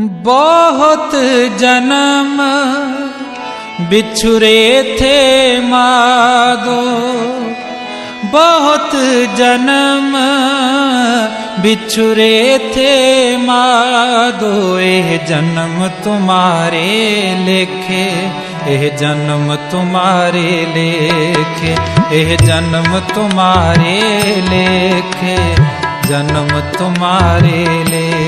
बहुत जन्म बिछुरे थे मादो बहुत जन्म बिछुरे थे मादो एह जन्म तुम्हारे लेखे एह जन्म तुम्हारे लेखे एह जन्म तुम्हारे लेखे जन्म तुम्हारे लेखे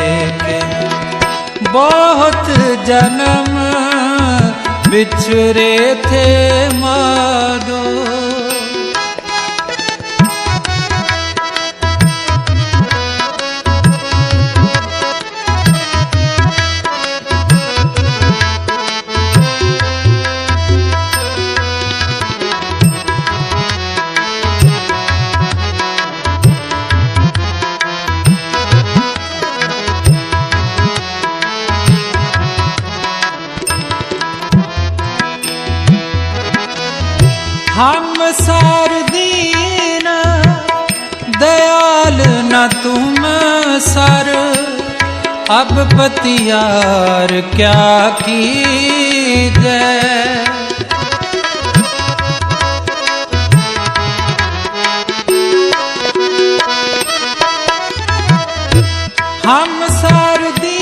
बहुत जन्म बिछुरे थे हम सार दीना, दयाल न तुम सर। अब पतियार क्या की जय? हम सार दी